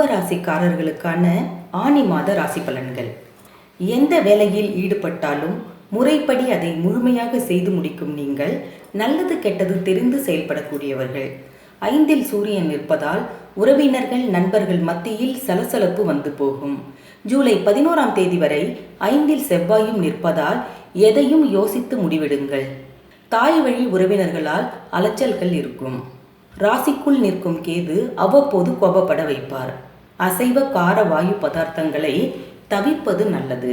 கும்பராசிக்காரர்களுக்கான ஆணி மாத ராசி பலன்கள். எந்த வேலையில் ஈடுபட்டாலும் முறைப்படி அதை முழுமையாக செய்து முடிக்கும் நீங்கள் நல்லது கெட்டது தெரிந்து செயல்படக்கூடியவர்கள். ஐந்தில் சூரியன் நிற்பதால் உறவினர்கள் நண்பர்கள் மத்தியில் சலசலப்பு வந்து போகும். ஜூலை பதினோராம் தேதி வரை ஐந்தில் செவ்வாயும் நிற்பதால் எதையும் யோசித்து முடிவெடுங்கள். தாய் வழி உறவினர்களால் அலைச்சல்கள் இருக்கும். ராசிக்குள் நிற்கும் கேது அவ்வப்போது கோபப்பட வைப்பார். அசைவ கார வாயு பதார்த்தங்களை தவிர்ப்பது நல்லது.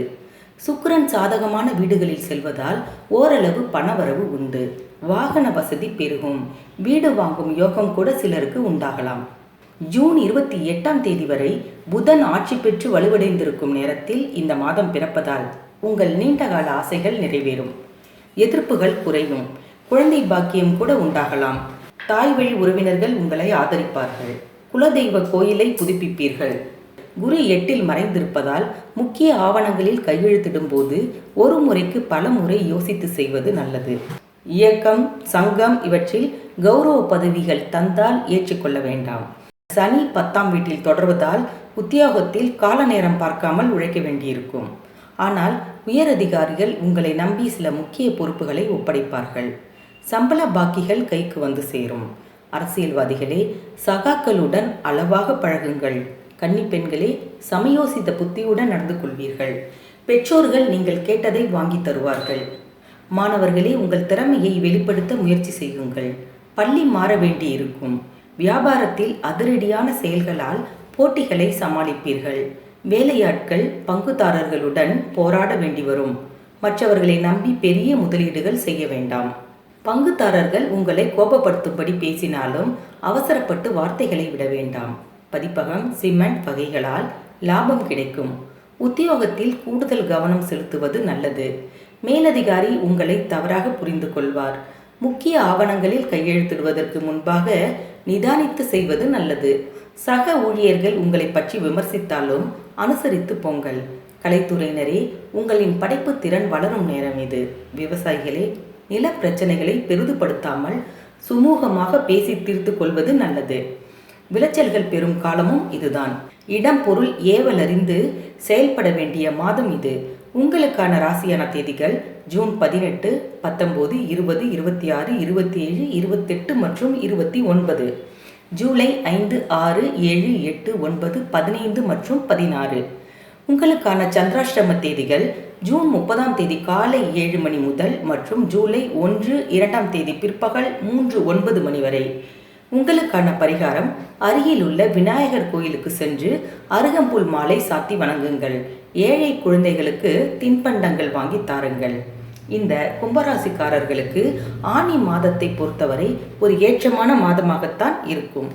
சுக்கரன் சாதகமான வீடுகளில் செல்வதால் ஓரளவு பணவரவு உண்டு. வாகன வசதி பெருகும். வீடு வாங்கும் யோகம் கூட சிலருக்கு உண்டாகலாம். ஜூன் இருபத்தி எட்டாம் தேதி வரை புதன் ஆட்சி பெற்று வலுவடைந்திருக்கும் நேரத்தில் இந்த மாதம் பிறப்பதால் உங்கள் நீண்டகால ஆசைகள் நிறைவேறும். எதிர்ப்புகள் குறையும். குழந்தை பாக்கியம் கூட உண்டாகலாம். தாய் வழி உறவினர்கள் உங்களை ஆதரிப்பார்கள். குலதெய்வ கோயிலை புதுப்பிப்பீர்கள். குரு எட்டில் மறைந்திருப்பதால் முக்கிய ஆவணங்களில் கையெழுத்திடும் போது ஒரு முறைக்கு பல முறை யோசித்து செய்வது நல்லது. இயக்கம் சங்கம் இவற்றில் கௌரவ பதவிகள் தந்தால் ஏற்றுக்கொள்ள வேண்டாம். சனி பத்தாம் வீட்டில் தொடர்வதால் உத்தியோகத்தில் கால நேரம் பார்க்காமல் உழைக்க வேண்டியிருக்கும். ஆனால் உயரதிகாரிகள் உங்களை நம்பி சில முக்கிய பொறுப்புகளை ஒப்படைப்பார்கள். சம்பள பாக்கிகள் கைக்கு வந்து சேரும். அரசியல்வாதிகளே சகாக்களுடன் அளவாக பழகுங்கள். கன்னி பெண்களே சமயோசித்த புத்தியுடன் நடந்து கொள்வீர்கள். பெற்றோர்கள் நீங்கள் கேட்டதை வாங்கி தருவார்கள். மாணவர்களே உங்கள் திறமையை வெளிப்படுத்த முயற்சி செய்யுங்கள். பள்ளி மாற வேண்டியிருக்கும். வியாபாரத்தில் அதிரடியான செயல்களால் போட்டிகளை சமாளிப்பீர்கள். வேலையாட்கள் பங்குதாரர்களுடன் போராட வேண்டி வரும் மற்றவர்களை நம்பி பெரிய முதலீடுகள் செய்ய வேண்டாம். பங்குதாரர்கள் உங்களை கோபப்படுத்தும்படி பேசினாலும் அவசரப்பட்டு வார்த்தைகளை விட வேண்டாம். பதிப்பகம் சிமெண்ட் வகைகளால் லாபம் கிடைக்கும். உத்தியோகத்தில் கூடுதல் கவனம் செலுத்துவது நல்லது. மேலதிகாரி உங்களை தவறாக புரிந்து கொள்வார். முக்கிய ஆவணங்களில் கையெழுத்திடுவதற்கு முன்பாக நிதானித்து செய்வது நல்லது. சக ஊழியர்கள் உங்களை பற்றி விமர்சித்தாலும் அனுசரித்து பொங்கல் கலைத்துறையினரே உங்களின் படைப்பு திறன் வளரும் நேரம் இது. விவசாயிகளே நில பிரச்சனைகளை பெரிதுபடுத்தாமல் சுமூகமாக பேசி தீர்த்து கொள்வது நல்லது. விளைச்சல்கள் பெறும் காலமும் இதுதான். இடம் பொருள் ஏவலறிந்து செயல்பட வேண்டிய மாதம் இது. உங்களுக்கான ராசியான தேதிகள் ஜூன் பதினெட்டு பத்தொம்போது இருபது இருபத்தி ஆறு இருபத்தி ஏழு இருபத்தெட்டு மற்றும் இருபத்தி ஒன்பது. ஜூலை ஐந்து ஆறு ஏழு எட்டு ஒன்பது பதினைந்து மற்றும் பதினாறு. உங்களுக்கான சந்திராஷ்டம தேதிகள் ஜூன் முப்பதாம் தேதி காலை ஏழு மணி முதல் மற்றும் ஜூலை ஒன்று இரண்டாம் தேதி பிற்பகல் மூன்று ஒன்பது மணி வரை. உங்களுக்கான பரிகாரம் அருகில் உள்ள விநாயகர் கோயிலுக்கு சென்று அருகம்புல் மாலை சாத்தி வணங்குங்கள். ஏழை குழந்தைகளுக்கு தின்பண்டங்கள் வாங்கி தாருங்கள். இந்த கும்பராசிக்காரர்களுக்கு ஆனி மாதத்தை பொறுத்தவரை ஒரு ஏற்றமான மாதமாகத்தான் இருக்கும்.